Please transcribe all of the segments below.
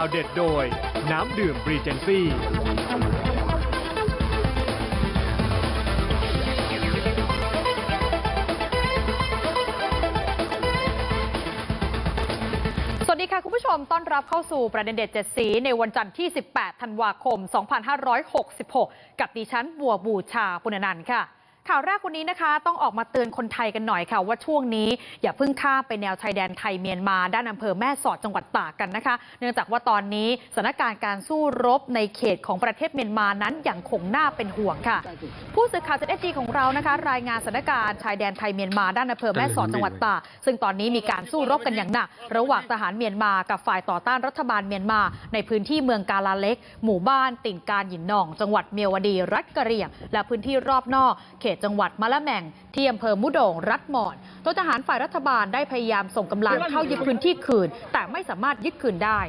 ข่าวเด็ดโดย น้ำดื่มบรีเจนซี่ สวัสดีค่ะคุณผู้ชมต้อนรับเข้าสู่ประเด็นเด็ดเจ็ดสี ในวันจันทร์ที่ 18 ธันวาคม 2566 กับดิฉันบัวบูชาปุณนันท์ค่ะ ข่าวแรกวันนี้นะคะ ต้องออกมาเตือนคนไทยกันหน่อยค่ะว่าช่วงนี้อย่าเพิ่งข้ามไปแนวชายแดนไทยเมียนมา ด้านอำเภอแม่สอดจังหวัดตากกันนะคะ เนื่องจากว่าตอนนี้สถานการณ์การสู้รบในเขตของประเทศเมียนมานั้นยังคงน่าเป็นห่วงค่ะ ผู้สื่อข่าวเจ็ดดีของเรานะคะ รายงานสถานการณ์ชายแดนไทยเมียนมาด้านอำเภอแม่สอดจังหวัดตากซึ่งตอนนี้มีการสู้รบกันอย่างหนัก ระหว่างทหารเมียนมากับฝ่ายต่อต้านรัฐบาลเมียนมา ในพื้นที่เมืองกาลาเล็ก หมู่บ้านติ่งการหยินหนอง จังหวัดเมียวดี รัฐกะเหรี่ยง และพื้นที่รอบนอกเขตจังหวัดมะละแมงที่อำเภอมุโดงรัฐหมอนตัวทหารฝ่ายรัฐบาลได้พยายามส่งกำลังเข้ายึดพื้นที่คืนแต่ไม่สามารถยึดคืนได้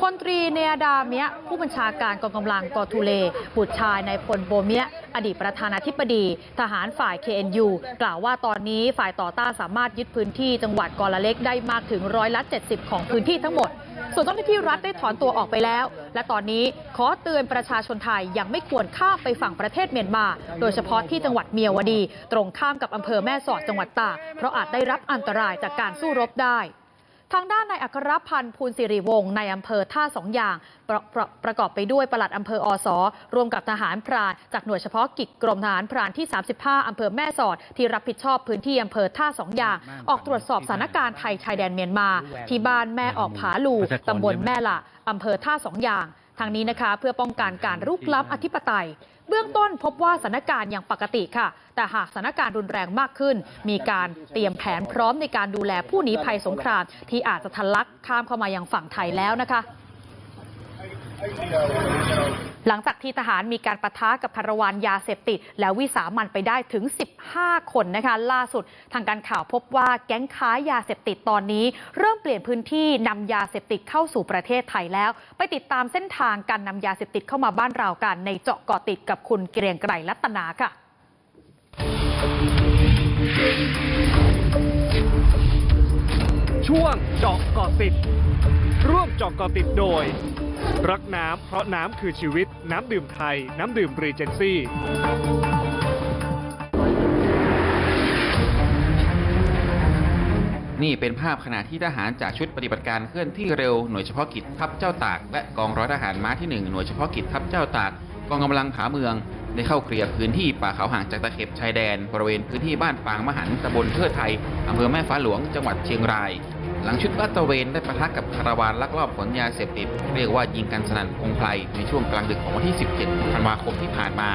พลตรีเนียดาเมียผู้บัญชาการกองกำลังกอทูเล บุตรชายนายพลโบเมียอดีตประธานาธิบดี ทหารฝ่าย KNU กล่าวว่าตอนนี้ฝ่ายต่อต้านสามารถยึดพื้นที่จังหวัดกอละเล็กได้มากถึงร้อยละ 70 ของพื้นที่ทั้งหมด ส่วนเจ้าหน้าที่รัฐได้ถอนตัวออกไปแล้ว และตอนนี้ขอเตือนประชาชนไทยยังไม่ควรข้ามไปฝั่งประเทศเมียนมา โดยเฉพาะที่จังหวัดเมียวดี ตรงข้ามกับอำเภอแม่สอดจังหวัดตากเพราะอาจได้รับอันตรายจากการสู้รบได้ ทางด้านนายอัครพันธ์ภูลสิริวงศ์ในอำเภอท่าสองอย่างประประประกอบไปด้วยปลัดอำเภออสรวมกับทหารพราน จากหน่วยเฉพาะกิจกรมทหารพรานที่ 35 อำเภอแม่สอด ที่รับผิดชอบพื้นที่อำเภอท่าสองอย่าง ออกตรวจสอบสถานการณ์ไทยชายแดนเมียนมา ที่บ้านแม่ออกผาลูตำบลแม่ละอำเภอท่าสองอย่างทางนี้นะคะเพื่อป้องกันการรุกล้ำอธิปไตย เบื้องต้นพบว่าสถานการณ์ยังปกติค่ะ แต่หากสถานการณ์รุนแรงมากขึ้น มีการเตรียมแผนพร้อมในการดูแลผู้หนีภัยสงคราม ที่อาจจะทะลักข้ามเข้ามายังฝั่งไทยแล้วนะคะ หลังจากที่ทหารมีการประทะกับคารวานยาเสพติด แล้ววิสามันไปได้ถึง 15 คนนะคะ ล่าสุดทางการข่าวพบว่าแก๊งค้ายาเสพติดตอนนี้ เริ่มเปลี่ยนพื้นที่นำยาเสพติดเข้าสู่ประเทศไทยแล้ว ไปติดตามเส้นทางการนำยาเสพติดเข้ามาบ้านเรากัน ในเจาะเกาะติดกับคุณเกรียงไกรรัตนาค่ะช่วงเจาะเกาะติด ร่วมเจาะเกาะติดโดย รักน้ำเพราะน้ำคือชีวิต น้ำดื่มไทย น้ำดื่มบรีเจนซี่นี่เป็นภาพขณะที่ทหารจากชุดปฏิบัติการเคลื่อนที่เร็วหน่วยเฉพาะกิจทัพเจ้าตาก และกองร้อยทหารม้าที่ 1 หน่วยเฉพาะกิจทัพเจ้าตากกองกำลังผาเมือง ได้เข้าเคลียร์พื้นที่ป่าเขาห่างจากตะเข็บชายแดน บริเวณพื้นที่บ้านปางมหันตำบลเทิดไทยอำเภอแม่ฟ้าหลวงจังหวัดเชียงราย หลังชุดลาดตระเวนได้ปะทะกับคาราวานลักลอบขนยาเสพติด เรียกว่ายิงกันสนั่นพงไพรในช่วงกลางดึกของวันที่ 17 ธันวาคมที่ผ่านมา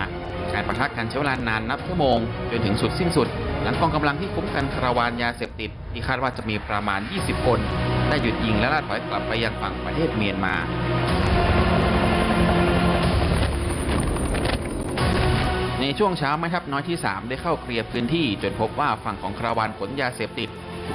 การปะทะกันใช้เวลานานนับชั่วโมง จนถึงสุดสิ้นสุด หลังกองกำลังที่คุ้มกันคาราวานยาเสพติดที่คาดว่าจะมีประมาณ 20 คน ได้หยุดยิงและล่าถอยกลับไปยังฝั่งประเทศเมียนมาในช่วงเช้าแม่ทัพน้อยที่ 3 ได้เข้าเคลียร์พื้นที่จนพบว่าฝั่งของคาราวานขนยาเสพติด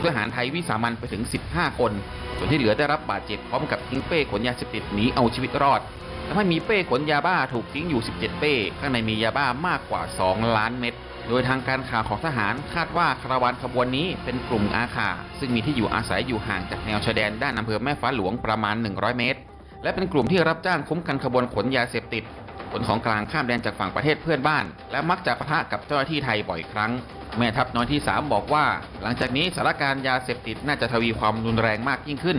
ทหารไทยวิสามันไปถึง 15 คน ส่วนที่เหลือได้รับบาดเจ็บพร้อมกับทิ้งเป้ขนยาเสพติดหนีเอาชีวิตรอดทำให้มีเป้ขนยาบ้าถูกทิ้งอยู่ 17 เป้ ข้างในมียาบ้ามากกว่า 2 ล้านเม็ด โดยทางการข่าวของทหารคาดว่าคาราวานขบวนนี้เป็นกลุ่มอาคา ซึ่งมีที่อยู่อาศัยอยู่ห่างจากแนวชายแดนด้านอำเภอแม่ฟ้าหลวงประมาณ 100 เมตร และเป็นกลุ่มที่รับจ้างคุ้มกันขบวนขนยาเสพติด ขนของกลางข้ามแดนจากฝั่งประเทศเพื่อนบ้าน และมักจะปะทะกับเจ้าหน้าที่ไทยบ่อยครั้ง แม่ทัพน้อยที่ 3 บอกว่า หลังจากนี้สถานการณ์ยาเสพติดน่าจะทวีความรุนแรงมากยิ่งขึ้น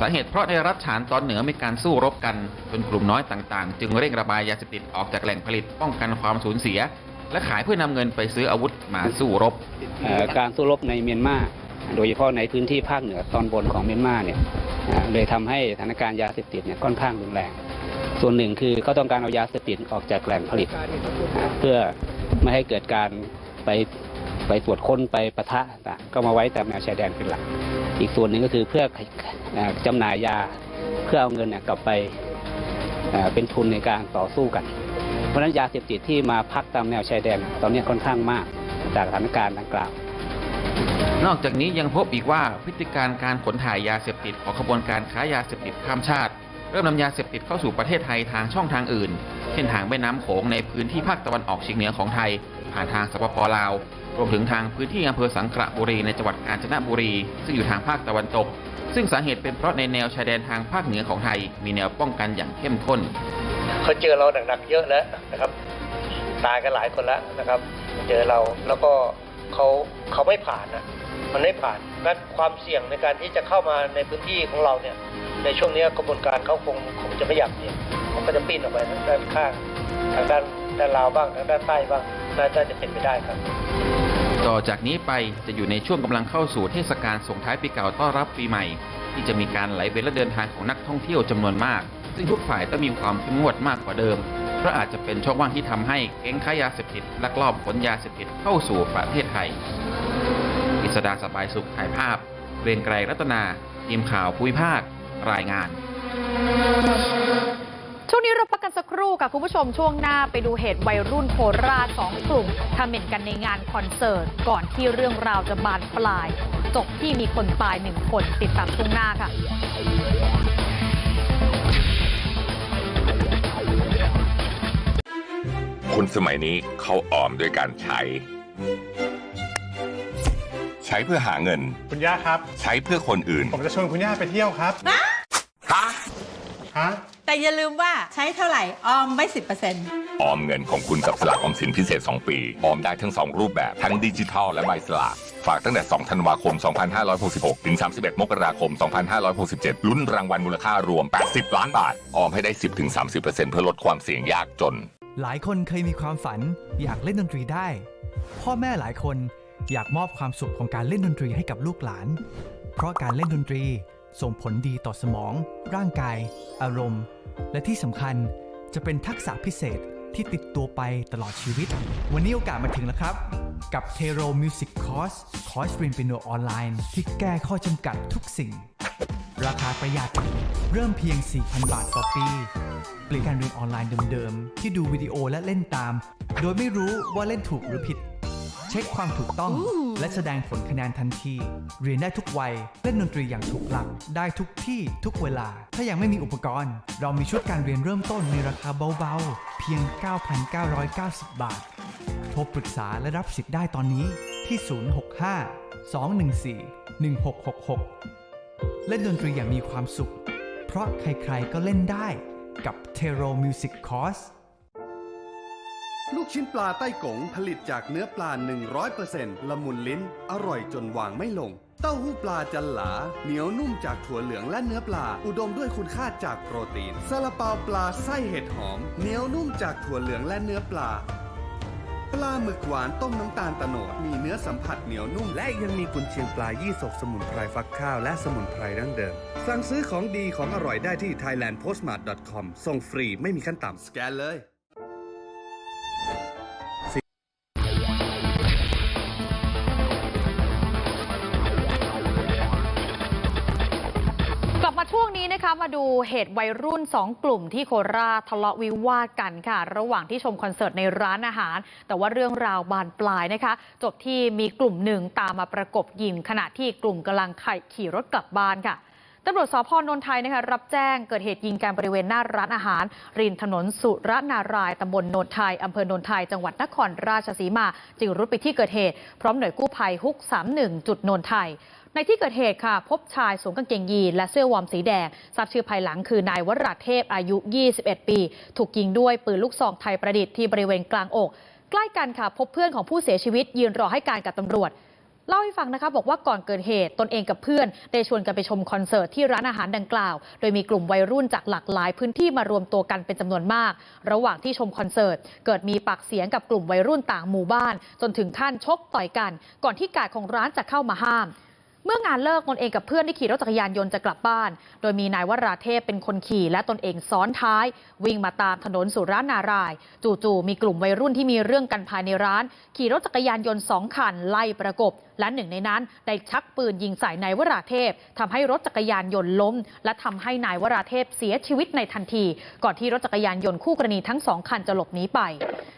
สาเหตุเพราะในรัฐฉานตอนเหนือมีการสู้รบกันจนกลุ่มน้อยต่างๆ จึงเร่งระบายยาเสพติดออกจากแหล่งผลิตป้องกันความสูญเสีย และขายเพื่อนำเงินไปซื้ออาวุธมาสู้รบการสู้รบในเมียนมาโดยเฉพาะในพื้นที่ภาคเหนือตอนบนของเมียนมาเนี่ยเลยทำให้สถานการณ์ยาเสพติดเนี่ยค่อนข้างรุนแรง ส่วนหนึ่งคือเขาต้องการเอายาเสพติดออกจากแหล่งผลิต เพื่อไม่ให้เกิดการไปไปตรวจค้นไปปะทะต่างก็มาไว้ตามแนวชายแดนเป็นหลัก อีกส่วนหนึ่งก็คือเพื่ออ่าจำหน่ายยาเพื่อเอาเงินกลับไปเป็นทุนในการต่อสู้กัน เพราะฉะนั้นยาเสพติดที่มาพักตามแนวชายแดน ตอนนี้ค่อนข้างมากจากสถานการณ์ดังกล่าว นอกจากนี้ยังพบอีกว่าพฤติการการขนถ่ายยาเสพติดของขบวนการค้ายาเสพติดข้ามชาติ เริ่มนำยาเสพติดเข้าสู่ประเทศไทยทางช่องทางอื่น เช่นทางแม่น้ำโขงในพื้นที่ภาคตะวันออกเฉียงเหนือของไทย ผ่านทางสปปลาว รวมถึงทางพื้นที่อำเภอสังขละบุรีในจังหวัดกาญจนบุรี ซึ่งอยู่ทางภาคตะวันตก ซึ่งสาเหตุเป็นเพราะในแนวชายแดนทางภาคเหนือของไทย มีแนวป้องกันอย่างเข้มข้นเขาเจอเราหนักๆเยอะแล้วนะครับ ตายกันหลายคนแล้วนะครับ เจอเราแล้วก็เขาเขาไม่ผ่านนะ มันไม่ผ่านงั้นความเสี่ยงในการที่จะเข้ามาในพื้นที่ของเราเนี่ย ในช่วงนี้กระบวนการเขาคงคงจะไม่อยากเสี่ยเขาก็จะปิ้นออกไปทางด้านข้างทางด้านด้านลาวบ้างทางด้านใต้บ้างน่าจะเป็นไปได้ครับ ต่อจากนี้ไปจะอยู่ในช่วงกำลังเข้าสู่เทศกาลส่งท้ายปีเก่าต้อนรับปีใหม่ ที่จะมีการไหลเวียนและเดินทางของนักท่องเที่ยวจำนวนมาก ซึ่งทุกฝ่ายต้องมีความเข้มงวดมากกว่าเดิมเพราะอาจจะเป็นช่องว่างที่ทำให้แก๊งค้ายาเสพติดลักลอบขนยาเสพติดเข้าสู่ประเทศไทย อิสดาสบายสุขถ่ายภาพ เรียงไกรรัตนาทีมข่าวภูมิภาครายงาน ช่วงนี้เราพักกันสักครู่ค่ะคุณผู้ชมช่วงหน้าไปดูเหตุวัยรุ่นโคราชสองกลุ่มทำเหม็นกันในงานคอนเสิร์ต ก่อนที่เรื่องราวจะบานปลาย จบที่มีคนตายหนึ่งคนติดตามช่วงหน้าค่ะคนสมัยนี้เขาออมด้วยการใช้ใช้เพื่อหาเงิน คุณย่าครับ ใช้เพื่อคนอื่น ผมจะชวนคุณย่าไปเที่ยวครับฮะฮะแต่อย่าลืมว่าใช้เท่าไหร่ออมไว้สิบเปอร์เซ็นต์ออมเงินของคุณกับสลากออมสินพิเศษ 2 ปี ออมได้ทั้ง 2 รูปแบบ ทั้งดิจิทัลและใบสลาก ฝากตั้งแต่ 2 ธันวาคม 2566 ถึง 31 มกราคม 2567 ลุ้นรางวัลมูลค่ารวม 80 ล้านบาท ออมให้ได้ 10-30%เพื่อลดความเสี่ยงยากจน หลายคนเคยมีความฝัน อยากเล่นดนตรีได้ พ่อแม่หลายคน อยากมอบความสุขของการเล่นดนตรีให้กับลูกหลาน เพราะการเล่นดนตรีส่งผลดีต่อสมอง ร่างกาย อารมณ์ และที่สำคัญจะเป็นทักษะพิเศษที่ติดตัวไปตลอดชีวิต วันนี้โอกาสมาถึงแล้วครับ กับ t e r o Music Course คอร์สเรียนเปียโนออนไลน์ที่แก้ข้อจำกัดทุกสิ่ง ราคาประหยัดเริ่มเพียง 4,000 บาทต่อปีเปลี่ยนการเรียนออนไลน์เดิมๆ ที่ดูวิดีโอและเล่นตาม โดยไม่รู้ว่าเล่นถูกหรือผิด เช็คความถูกต้อง และแสดงผลคะแนนทันที เรียนได้ทุกวัย เล่นดนตรีอย่างถูกหลัก ได้ทุกที่ทุกเวลา ถ้ายังไม่มีอุปกรณ์ เรามีชุดการเรียนเริ่มต้นในราคาเบาๆ เพียง 9,990 บาท โทรปรึกษาและรับสิทธิ์ได้ตอนนี้ที่ 065 214 1666 เล่นดนตรีอย่างมีความสุข เพราะใครๆก็เล่นได้กับ t e r o Music Course ลูกชิ้นปลาใต้กงผลิตจากเนื้อปลา 100%ละมุนลิ้น อร่อยจนวางไม่ลง เต้าหู้ปลาจันหลา เหนียวนุ่มจากถั่วเหลืองและเนื้อปลา อุดมด้วยคุณค่าจากโปรตีนซาลาเปาปลาไส้เห็ดหอม เหนียวนุ่มจากถั่วเหลืองและเนื้อปลา ปลาหมึกหวานต้มน้ำตาลตะโนดมีเนื้อสัมผัสเหนียวนุ่ม และยังมีกุนเชียงปลายี่สกสมุนไพรฟักข้าวและสมุนไพรดั้งเดิม สั่งซื้อของดีของอร่อยได้ที่ thailandpostmart.com ส่งฟรีไม่มีขั้นต่ำสแกนเลย ดูเหตุวัยรุ่น 2 กลุ่มที่โคราชทะเลาะวิวาทกันค่ะ ระหว่างที่ชมคอนเสิร์ตในร้านอาหาร แต่ว่าเรื่องราวบานปลายนะคะ จบที่มีกลุ่มหนึ่งตามมาประกบยิงขณะที่กลุ่มกำลังขี่รถกลับบ้านค่ะตำรวจสพนนทไทยนะคะรับแจ้งเกิดเหตุยิงการบริเวณหน้าร้านอาหาร ริมถนนสุรนารายตำบลโนนไทยอำเภอโนนไทยจังหวัดนครราชสีมา จึงรุดไปที่เกิดเหตุ พร้อมหน่วยกู้ภัยฮุก 31 จุดโนนไทย ในที่เกิดเหตุค่ะ พบชายสวมกางเกงยีนและเสื้อวอร์มสีแดงทราบชื่อภายหลังคือนายวราเทพอายุ 21 ปี ถูกยิงด้วยปืนลูกซองไทยประดิษฐ์ที่บริเวณกลางอก ใกล้กันค่ะ พบเพื่อนของผู้เสียชีวิตยืนรอให้การกับตำรวจเล่าให้ฟังนะคะบอกว่าก่อนเกิดเหตุตนเองกับเพื่อน ได้ชวนกันไปชมคอนเสิร์ตที่ร้านอาหารดังกล่าว โดยมีกลุ่มวัยรุ่นจากหลากหลายพื้นที่มารวมตัวกันเป็นจำนวนมาก ระหว่างที่ชมคอนเสิร์ต เกิดมีปากเสียงกับกลุ่มวัยรุ่นต่างหมู่บ้าน จนถึงขั้นชกต่อยกัน ก่อนที่กาดของร้านจะเข้ามาห้าม เมื่องานเลิกตนเองกับเพื่อนได้ขี่รถจักรยานยนต์จะกลับบ้าน โดยมีนายวราเทพเป็นคนขี่และตนเองซ้อนท้าย วิ่งมาตามถนนสุรานาราย จู่ๆมีกลุ่มวัยรุ่นที่มีเรื่องกันภายในร้าน ขี่รถจักรยานยนต์สองคันไล่ประกบ และหนึ่งในนั้นได้ชักปืนยิงใส่นายวราเทพทำให้รถจักรยานยนต์ล้ม และทำให้นายวราเทพเสียชีวิตในทันที ก่อนที่รถจักรยานยนต์คู่กรณีทั้งสองคันจะหลบหนีไป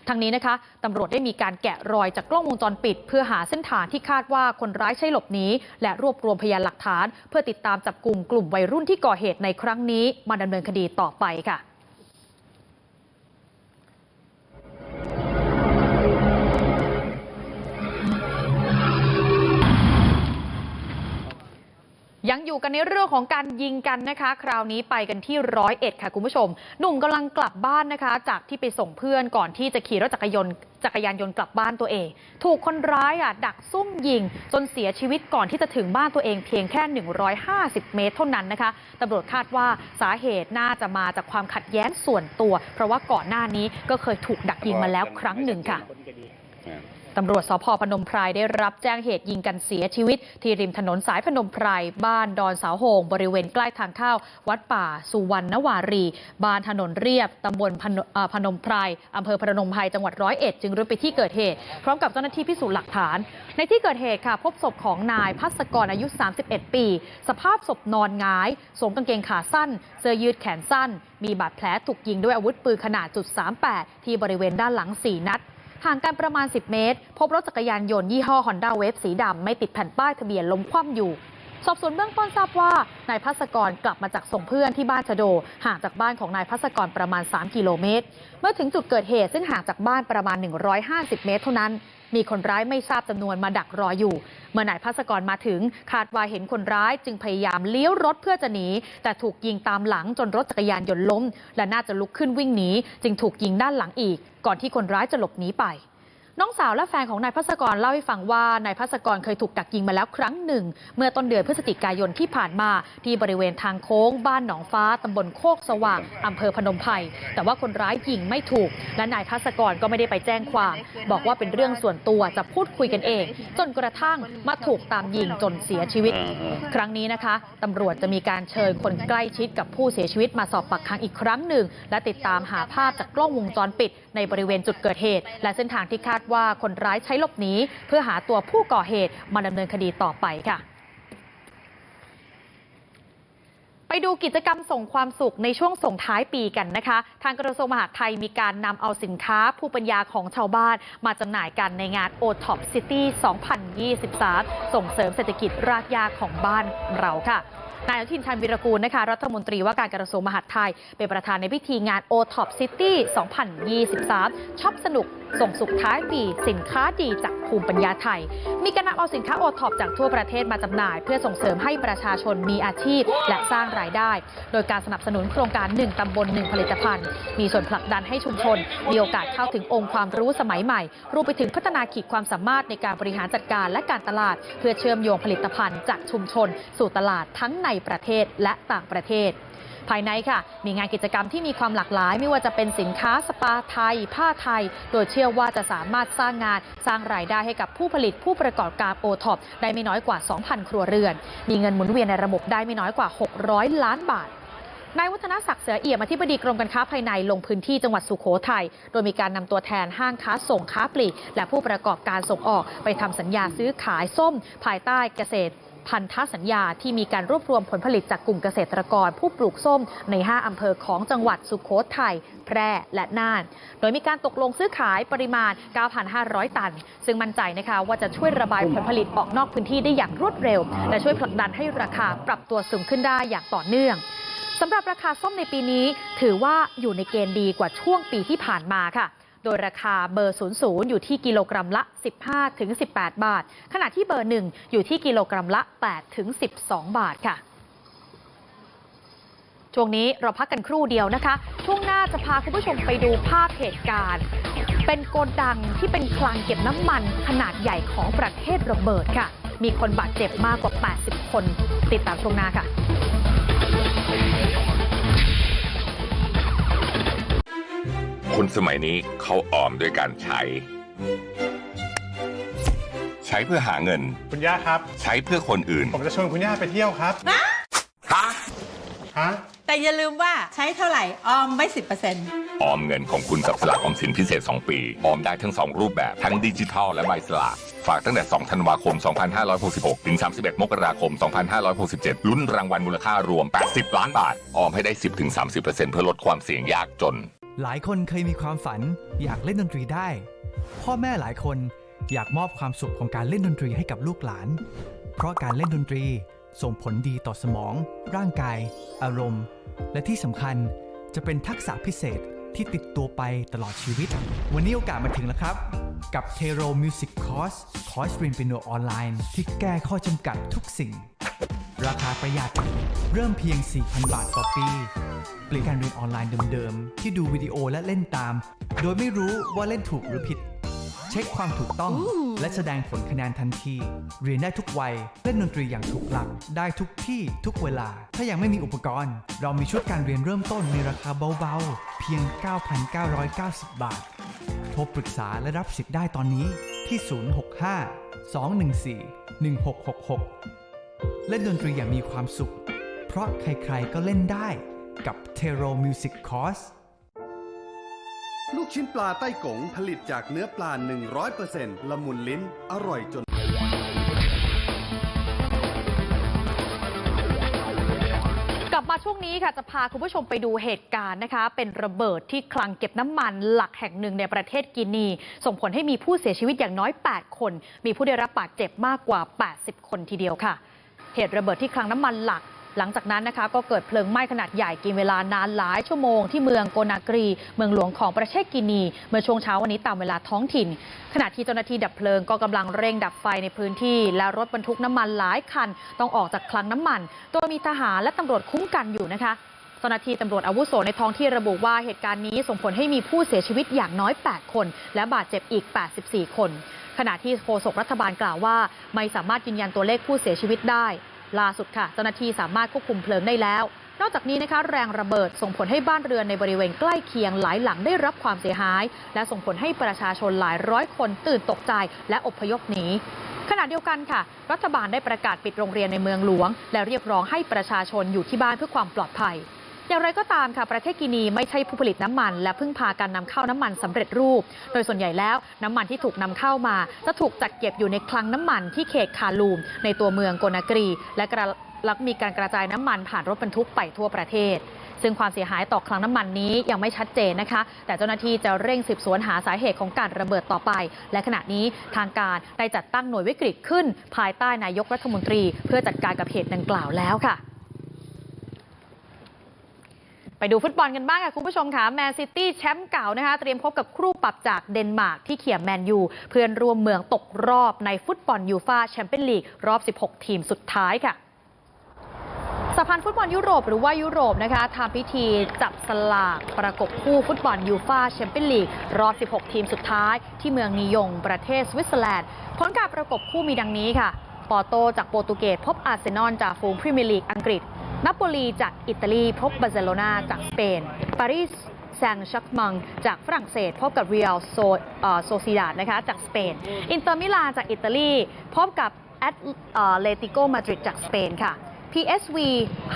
ทั้งนี้นะคะตำรวจได้มีการแกะรอยจากกล้องวงจรปิด เพื่อหาเส้นทางที่คาดว่าคนร้ายใช้หลบหนีและรวบรวมพยานหลักฐาน เพื่อติดตามจับกลุ่มกลุ่มวัยรุ่นที่ก่อเหตุในครั้งนี้มาดำเนินคดีต่อไปค่ะ อยู่กันในเรื่องของการยิงกันนะคะ คราวนี้ไปกันที่ร้อยเอ็ดค่ะคุณผู้ชม หนุ่มกำลังกลับบ้านนะคะ จากที่ไปส่งเพื่อนก่อนที่จะขี่รถจักรยานจักรยานยนต์กลับบ้านตัวเอง ถูกคนร้ายอะดักซุ่มยิง จนเสียชีวิตก่อนที่จะถึงบ้านตัวเองเพียงแค่ 150 เมตรเท่านั้นนะคะตำรวจคาดว่าสาเหตุน่าจะมาจากความขัดแย้งส่วนตัว เพราะว่าก่อนหน้านี้ก็เคยถูกดักยิงมาแล้วครั้งหนึ่งค่ะ ตำรวจสพพนมไพรได้รับแจ้งเหตุยิงกันเสียชีวิต ที่ริมถนนสายพนมไพรบ้านดอนสาวโหงบริเวณใกล้ทางเข้าวัดป่าสุวรรณวารี บ้านถนนเรียบตำบลพนพนมไพรอำเภอพนมไพรจังหวัดร้อยเอ็ดจึงรุดไปที่เกิดเหตุ พร้อมกับเจ้าหน้าที่พิสูจน์หลักฐาน ในที่เกิดเหตุค่ะ พบศพของนายพัศกรอายุ 31 ปี สภาพศพนอนหงายสวมกางเกงขาสั้น เสื้อยืดแขนสั้น มีบาดแผลถูกยิงด้วยอาวุธปืนขนาดจุด38ที่บริเวณด้านหลัง4นัด ห่างกันประมาณ 10 เมตร พบรถจักรยานยนต์ยี่ห้อ Honda Wave สีดำไม่ติดแผ่นป้ายทะเบียนล้มคว่ำอยู่ สอบสวนเบื้องต้นทราบว่านายพัศกรกลับมาจากส่งเพื่อนที่บ้านชะโด ห่างจากบ้านของนายพัศกรประมาณ 3 กิโลเมตร เมื่อถึงจุดเกิดเหตุซึ่งห่างจากบ้านประมาณ 150 เมตรเท่านั้น มีคนร้ายไม่ทราบจำนวนมาดักรออยู่ เมื่อนายพัศกรมาถึงคาดว่าเห็นคนร้ายจึงพยายามเลี้ยวรถเพื่อจะหนี แต่ถูกยิงตามหลังจนรถจักรยานยนต์ล้ม และน่าจะลุกขึ้นวิ่งหนีจึงถูกยิงด้านหลังอีก ก่อนที่คนร้ายจะหลบหนีไป น้องสาวและแฟนของนายพัศกรเล่าให้ฟังว่านายพัศกรเคยถูกดักยิงมาแล้วครั้งหนึ่ง เมื่อต้นเดือนพฤศจิกายนที่ผ่านมาที่บริเวณทางโค้ง บ้านหนองฟ้าตำบลโคกสว่างอำเภอพนมไพรแต่ว่าคนร้ายยิงไม่ถูก และนายพัศกรก็ไม่ได้ไปแจ้งความ บอกว่าเป็นเรื่องส่วนตัวจะพูดคุยกันเอง จนกระทั่งมาถูกตามยิงจนเสียชีวิต ครั้งนี้นะคะตำรวจจะมีการเชิญคนใกล้ชิดกับผู้เสียชีวิตมาสอบปากคำอีกครั้งหนึ่ง และติดตามหาภาพจากกล้องวงจรปิด ในบริเวณจุดเกิดเหตุ และเส้นทางที่คาดว่าคนร้ายใช้หลบหนีเพื่อหาตัวผู้ก่อเหตุมาดำเนินคดีต่อไปค่ะ ไปดูกิจกรรมส่งความสุขในช่วงส่งท้ายปีกันนะคะ ทางกระทรวงมหาดไทยมีการนำเอาสินค้าผู้ปัญญาของชาวบ้านมาจำหน่ายกันในงาน o t o p City 2023 ส่งเสริมเศรษฐกิจรากหญ้าของบ้านเราค่ะนายอนุทินชาญวิรกูลนะคะรัฐมนตรีว่าการกระทรวงมหาดไทย เป็นประธานในพิธีงาน o t o p City 2023ช็อปสนุกส่งสุขท้ายปีสินค้าดีจากภูมิปัญญาไทย มีการนำเอาสินค้าโอท็อปจากทั่วประเทศมาจำหน่าย เพื่อส่งเสริมให้ประชาชนมีอาชีพ และสร้างรายได้ โดยการสนับสนุนโครงการ 1 ตำบล 1 ผลิตภัณฑ์ มีส่วนผลักดันให้ชุมชน มีโอกาสเข้าถึงองค์ความรู้สมัยใหม่ รวมไปถึงพัฒนาขีดความสามารถในการบริหารจัดการและการตลาด เพื่อเชื่อมโยงผลิตภัณฑ์จากชุมชน สู่ตลาดทั้งในประเทศและต่างประเทศ ภายในค่ะ มีงานกิจกรรมที่มีความหลากหลาย ไม่ว่าจะเป็นสินค้าสปาไทย ผ้าไทย โดยเชื่อว่าจะสามารถสร้างงานสร้างรายได้ให้กับผู้ผลิตผู้ประกอบการโอท็อปได้ไม่น้อยกว่า 2,000 ครัวเรือน มีเงินหมุนเวียนในระบบได้ไม่น้อยกว่า 600 ล้านบาทนายวัฒนศักดิ์เสือเอี่ยมอธิบดีกรมการค้าภายในลงพื้นที่จังหวัดสุโขทัย โดยมีการนำตัวแทนห้างค้าส่งค้าปลีก และผู้ประกอบการส่งออกไปทำสัญญาซื้อขายส้ม ภายใต้เกษตร พันธสัญญาที่มีการรวบรวมผลผลิตจากกลุ่มเกษตรกร ผู้ปลูกส้มใน 5 อำเภอของจังหวัดสุโขทัยแพร่และน่าน โดยมีการตกลงซื้อขายปริมาณ 9,500 ตัน ซึ่งมั่นใจนะคะว่าจะช่วยระบายผลผลิตออกนอกพื้นที่ได้อย่างรวดเร็ว และช่วยผลักดันให้ราคาปรับตัวสูงขึ้นได้อย่างต่อเนื่องสำหรับราคาส้มในปีนี้ ถือว่าอยู่ในเกณฑ์ดีกว่าช่วงปีที่ผ่านมาค่ะ โดยราคาเบอร์ 00 อยู่ที่กิโลกรัมละ 15ถึง18 บาท ขณะที่เบอร์ 1 อยู่ที่กิโลกรัมละ8ถึง12 บาทค่ะ ช่วงนี้เราพักกันครู่เดียวนะคะ ช่วงหน้าจะพาคุณผู้ชมไปดูภาพเหตุการณ์ เป็นโกดังที่เป็นคลังเก็บน้ำมันขนาดใหญ่ของประเทศระเบิดค่ะ มีคนบาดเจ็บมากกว่า 80 คน ติดตามช่วงหน้าค่ะ คนสมัยนี้เขาออมด้วยการใช้ ใช้เพื่อหาเงิน คุณย่าครับ ใช้เพื่อคนอื่น ผมจะชวนคุณย่าไปเที่ยวครับ ฮะ ฮะ แต่อย่าลืมว่าใช้เท่าไหร่ ออมไว้สิบเปอร์เซ็นต์ออมเงินของคุณกับสลากออมสินพิเศษ 2 ปี ออมได้ทั้ง 2 รูปแบบ ทั้งดิจิทัลและใบสลาก ฝากตั้งแต่ 2 ธันวาคม 2566 ถึง 31 มกราคม 2567 ลุ้นรางวัลมูลค่ารวม 80 ล้านบาท ออมให้ได้ 10-30%เพื่อลดความเสี่ยงยากจน หลายคนเคยมีความฝันอยากเล่นดนตรีได้ พ่อแม่หลายคนอยากมอบความสุขของการเล่นดนตรีให้กับลูกหลาน เพราะการเล่นดนตรีส่งผลดีต่อสมอง ร่างกาย อารมณ์ และที่สำคัญจะเป็นทักษะพิเศษที่ติดตัวไปตลอดชีวิต วันนี้โอกาสมาถึงแล้วครับ กับ t e r o Music Course คอร์สเรียนเปียโนออนไลน์ที่แก้ข้อจำกัดทุกสิ่ง ราคาประหยัดเริ่มเพียง 4,000 บาทต่อปีเปลี่ยนการเรียนออนไลน์เดิมๆ ที่ดูวิดีโอและเล่นตาม โดยไม่รู้ว่าเล่นถูกหรือผิด เช็คความถูกต้องและแสดงผลคะแนนทันที เรียนได้ทุกวัย เล่นดนตรีอย่างถูกหลัก ได้ทุกที่ทุกเวลา ถ้ายังไม่มีอุปกรณ์ เรามีชุดการเรียนเริ่มต้นในราคาเบาๆ เพียง 9,990 บาท โทรปรึกษาและรับสิทธิ์ได้ตอนนี้ที่ 065 214 1666 เล่นดนตรีอย่างมีความสุข เพราะใครๆก็เล่นได้กับ t e r o Music Course ลูกชิ้นปลาไต้กงผลิตจากเนื้อปลา 100%ละมุนลิ้น อร่อยจนกลับมาช่วงนี้ค่ะจะพาคุณผู้ชมไปดูเหตุการณ์นะคะ เป็นระเบิดที่คลังเก็บน้ำมันหลักแห่งหนึ่งในประเทศกินี ส่งผลให้มีผู้เสียชีวิตอย่างน้อย 8 คน มีผู้ได้รับบาดเจ็บมากกว่า 80 คนทีเดียวค่ะ เหตุระเบิดที่คลังน้ำมันหลัก หลังจากนั้นนะคะก็เกิดเพลิงไหม้ขนาดใหญ่กินเวลานานหลายชั่วโมงที่เมืองโกนากรี เมืองหลวงของประเทศกินี เมื่อช่วงเช้าวันนี้ตามเวลาท้องถิ่น ขณะที่เจ้าหน้าที่ดับเพลิงก็กำลังเร่งดับไฟในพื้นที่ และรถบรรทุกน้ำมันหลายคัน ต้องออกจากคลังน้ำมัน โดยมีทหารและตำรวจคุ้มกันอยู่นะคะ จ้าหน้าที่ตำรวจอาวุโสในท้องที่ระบุว่าเหตุการณ์นี้ส่งผลให้มีผู้เสียชีวิตอย่างน้อย 8 คน และบาดเจ็บอีก 84 คน ขณะที่โฆษกรัฐบาลกล่าวว่า ไม่สามารถยืนยันตัวเลขผู้เสียชีวิตได้ ล่าสุดค่ะ เจ้าหน้าที่สามารถควบคุมเพลิงได้แล้ว นอกจากนี้นะคะแรงระเบิดส่งผลให้บ้านเรือนในบริเวณใกล้เคียงหลายหลังได้รับความเสียหาย และส่งผลให้ประชาชนหลายร้อยคนตื่นตกใจ และอพยพหนีขณะเดียวกันค่ะ รัฐบาลได้ประกาศปิดโรงเรียนในเมืองหลวง และเรียกร้องให้ประชาชนอยู่ที่บ้านเพื่อความปลอดภัย อย่างไรก็ตามค่ะประเทศกินีไม่ใช่ผู้ผลิตน้ำมัน และพึ่งพาการนำเข้าน้ำมันสำเร็จรูป โดยส่วนใหญ่แล้วน้ำมันที่ถูกนำเข้ามา จะถูกจัดเก็บอยู่ในคลังน้ำมันที่เขตคาลูม ในตัวเมืองโกนากรี และกระลักมีการกระจายน้ำมันผ่านรถบรรทุกไปทั่วประเทศ ซึ่งความเสียหายต่อคลังน้ำมันนี้ยังไม่ชัดเจนนะคะ แต่เจ้าหน้าที่จะเร่งสืบสวนหาสาเหตุของการระเบิดต่อไป และขณะนี้ทางการได้จัดตั้งหน่วยวิกฤตขึ้น ภายใต้นายกรัฐมนตรี เพื่อจัดการกับเหตุดังกล่าวแล้วค่ะ ไปดูฟุตบอลกันบ้างค่ะคุณผู้ชมค่ะแมนซิตี้แชมป์เก่านะคะเตรียมพบกับครู่ปรับจากเดนมาร์กที่เขี่ยแมนยูเพื่อนร่วมเมืองตกรอบในฟุตบอลยูฟาแชมเปี้ยนลีกรอบ 16 ทีมสุดท้ายค่ะสหพันฟุตบอลยุโรปหรือว่ายุโรปนะคะทำพิธีจับสลากประกบคู่ฟุตบอลยูฟาแชมเปี้ยนลีกรอบ 16 ทีมสุดท้าย ที่เมืองนิยง ประเทศสวิตเซอร์แลนด์ผลการประกบคู่มีดังนี้ค่ะ ปอร์โตจากโปรตุเกสพบอาร์เซนอลจากฟูงพรีเมียร์ลีกอังกฤษ นาโปลีจากอิตาลีพบบาร์เซโลนาจากสเปน ปารีสแซงต์ชักมังจากฝรั่งเศส พบกับเรียลโซโซซิดาดนะคะจากสเปน อินเตอร์มิลานจากอิตาลี พบกับแอตเลติโกมาดริดจากสเปนค่ะ PSV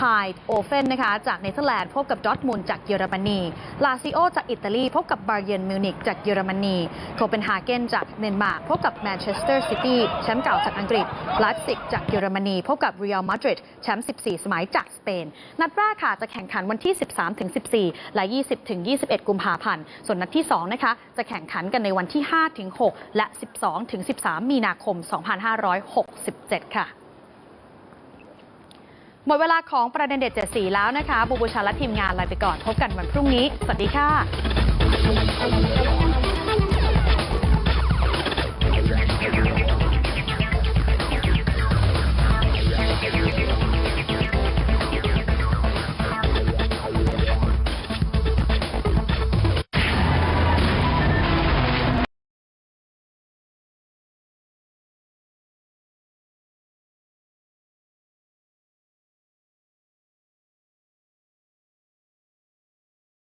h i d o f e n นะคะจากเนเธอร์แลนด์พบกับดอร์ทมุนจากเยอรมนี ลาซิโอจากอิตาลี พบกับบาเย r n มิวนิกจากเยอรมนีโคเปนฮาเกนจากเดนมาร์กพบกับแมนเชสเตอร์ซิตี้แชมป์เก่าจากอังกฤษไลฟ์ซิกจากเยอรมนี พบกับเรียลมาดริดแชมป์ 14 สมัยจากสเปน นัดแรกค่ะจะแข่งขันวันที่ 13-14 และ 20-21 กุมภาพันธ์ ส่วนนัดที่ 2 นะคะ จะแข่งขันกันในวันที่ 5-6 และ 12-13 มีนาคม 2567 ค่ะ หมดเวลาของประเด็นเด็ดเจ็ดสีแล้วนะคะ บูบูชาและทีมงานลาไปก่อนพบกันวันพรุ่งนี้ สวัสดีค่ะ